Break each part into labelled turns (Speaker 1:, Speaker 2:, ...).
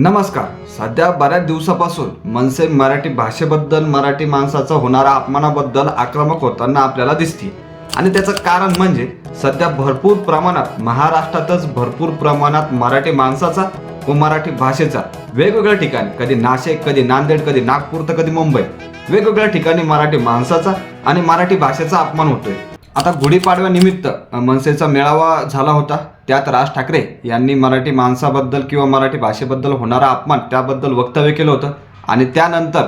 Speaker 1: नमस्कार. सध्या बऱ्याच दिवसापासून मनसे मराठी भाषेबद्दल मराठी माणसाचा होणारा अपमानाबद्दल आक्रमक होताना आपल्याला दिसते आणि त्याचं कारण म्हणजे सध्या भरपूर प्रमाणात महाराष्ट्रातच भरपूर प्रमाणात मराठी माणसाचा व मराठी भाषेचा वेगवेगळ्या ठिकाणी कधी नाशिक कधी नांदेड कधी नागपूर तर कधी मुंबई वेगवेगळ्या ठिकाणी मराठी माणसाचा आणि मराठी भाषेचा अपमान होतोय. आता गुढीपाडव्यानिमित्त मनसेचा मेळावा झाला होता. त्यात राज ठाकरे यांनी मराठी माणसाबद्दल किंवा मराठी भाषेबद्दल होणारा अपमान त्याबद्दल वक्तव्य केलं होतं. आणि त्यानंतर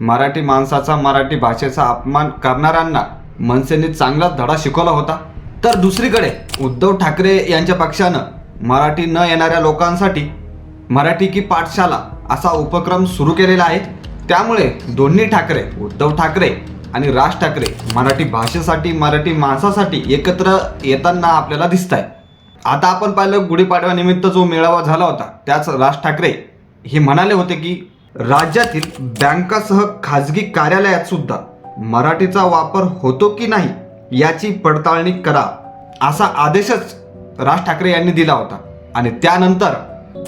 Speaker 1: मराठी माणसाचा मराठी भाषेचा अपमान करणाऱ्यांना मनसेने चांगलाच धडा शिकवला होता. तर दुसरीकडे उद्धव ठाकरे यांच्या पक्षानं मराठी न येणाऱ्या लोकांसाठी मराठी की पाठशाला असा उपक्रम सुरू केलेला आहे. त्यामुळे दोन्ही ठाकरे उद्धव ठाकरे आणि राज ठाकरे मराठी भाषेसाठी मराठी माणसासाठी एकत्र येताना आपल्याला दिसत आहे आता आपण पाहिलं गुढीपाडव्यानिमित्त जो मेळावा झाला होता त्याच राज ठाकरे हे म्हणाले होते की राज्यातील बँकासह खाजगी कार्यालयात सुद्धा मराठीचा वापर होतो की नाही याची पडताळणी करा असा आदेशच राज ठाकरे यांनी दिला होता. आणि त्यानंतर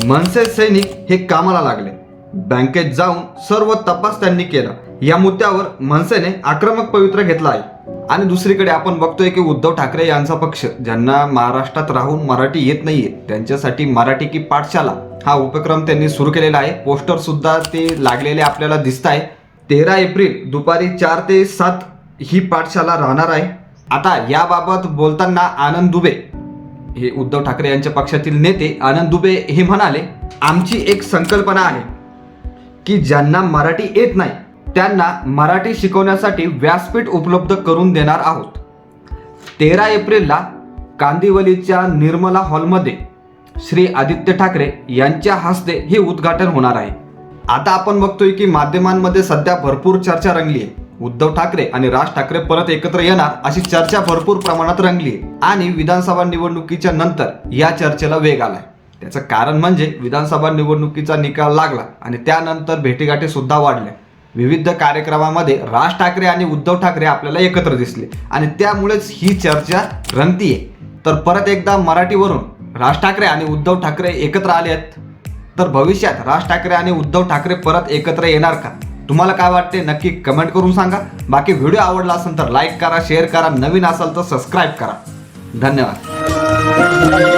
Speaker 1: मनसे सैनिक हे कामाला लागले. बँकेत जाऊन सर्व तपास त्यांनी केला. या मुद्द्यावर मनसेने आक्रमक पवित्र घेतला आहे. आणि दुसरीकडे आपण बघतोय की उद्धव ठाकरे यांचा पक्ष ज्यांना महाराष्ट्रात राहून मराठी येत नाहीये त्यांच्यासाठी मराठी की पाठशाला हा उपक्रम त्यांनी सुरू केलेला आहे. पोस्टर सुद्धा ते लागलेले आपल्याला दिसत आहे तेरा एप्रिल दुपारी चार ते सात ही पाठशाला राहणार आहे. आता याबाबत बोलताना आनंद दुबे हे उद्धव ठाकरे यांच्या पक्षातील नेते आनंद दुबे हे म्हणाले आमची एक संकल्पना आहे की ज्यांना मराठी येत नाही त्यांना मराठी शिकवण्यासाठी व्यासपीठ उपलब्ध करून देणार आहोत. तेरा एप्रिलला कांदिवलीच्या निर्मला हॉलमध्ये श्री आदित्य ठाकरे यांच्या हस्ते हे उद्घाटन होणार आहे. आता आपण बघतोय की माध्यमांमध्ये सध्या भरपूर चर्चा रंगली आहे. उद्धव ठाकरे आणि राज ठाकरे परत एकत्र येणार अशी चर्चा भरपूर प्रमाणात रंगली आहे. आणि विधानसभा निवडणुकीच्या नंतर या चर्चेला वेग आलाय. त्याचं कारण म्हणजे विधानसभा निवडणुकीचा निकाल लागला आणि त्यानंतर भेटीगाठी सुद्धा वाढल्या विविध कार्यक्रमामध्ये राज ठाकरे आणि उद्धव ठाकरे आपल्याला एकत्र दिसले. आणि त्यामुळेच ही चर्चा रंगतीये. तर परत एकदा मराठीवरून राज ठाकरे आणि उद्धव ठाकरे एकत्र आले आहेत. तर भविष्यात राज ठाकरे आणि उद्धव ठाकरे परत एकत्र येणार का? तुम्हाला काय वाटते? नक्की कमेंट करून सांगा. बाकी व्हिडिओ आवडला असेल तर लाईक करा शेअर करा. नवीन असाल तर सबस्क्राईब करा. धन्यवाद.